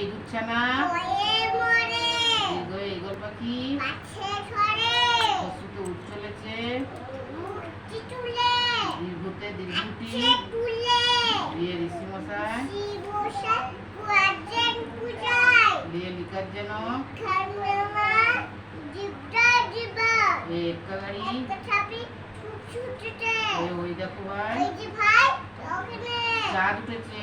মরে মরে দীর্ঘ পাখি। পশুতে উঠ চলেছে। দীর্ঘতে দীর্ঘটি। দিয়ে ঋষি মশাই দিয়ে এই গাড়ি একটা ছুটতে ওই দেখো ভাই। এই চাঁদ উঠেছে।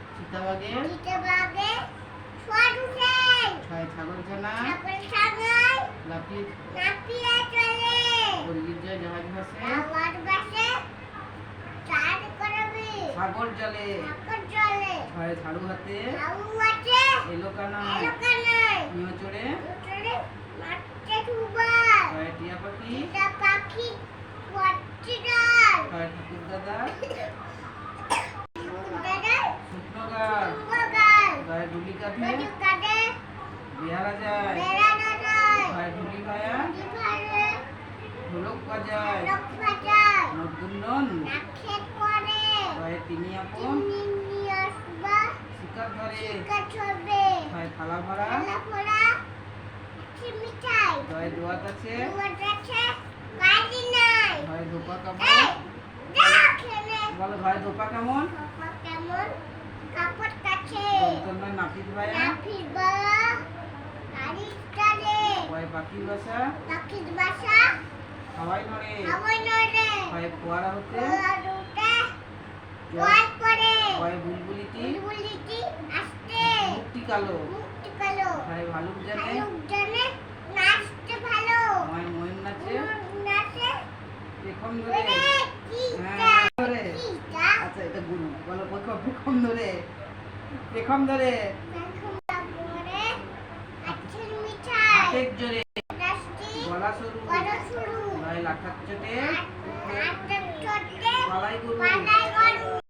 চিতাবাগে ছয় ছাগল ছানা তারপরে লাফিয়ে চলে। পরিগির জয় জাহাজ ভাসে? আমার বাসে চার করবে। সাগর জলে? চলে ছয় ঝাড়ু হাতে? এলো কানায় এলো কানাই নিয়ে চড়ে উঠলে মাঠে ঢুবা ছয় টিয়া পাখি? পাখি ডাল ছয় ঠাকুর দাদা বিহারা যায়। ঢুলি খায়া ঢোলক বাজায়। নাকে পড়ে ছয় তিনি আপন। শিকার ধরে। কাজ থালা ভরা। ছয় দোয়াত আছে। ছয় ধোপা কেমন বলো ভাই ধোপা কেমন? কেমন? কাপড় কাছে। তোর নাপিত ভাইয়া। না ফিরবা গাড়ি চলে ছয় পাখির বাসা। পাখির বাসা। হাওয়াই নড়ে। হাওয়াই নড়ে। ছয় ফোয়ারা হতে। ওরা দুটে ওয়াই করে। ছয় বুলবুলিটি। বুলবুলিটি আসতে মুক্তি কালো। মুক্তি কালো। ছয় ভালুক জানে। ভালো জানে। নাচতে ভালো। ছয় ময়ূর নাচে। ধরে। কিটা আচ্ছা এটা গুরু বলো প্রথম প্রথম ধরে। পেখম ধরে। হাতের জোরে। গলা সরু শুরু লাখার চোটে গরু।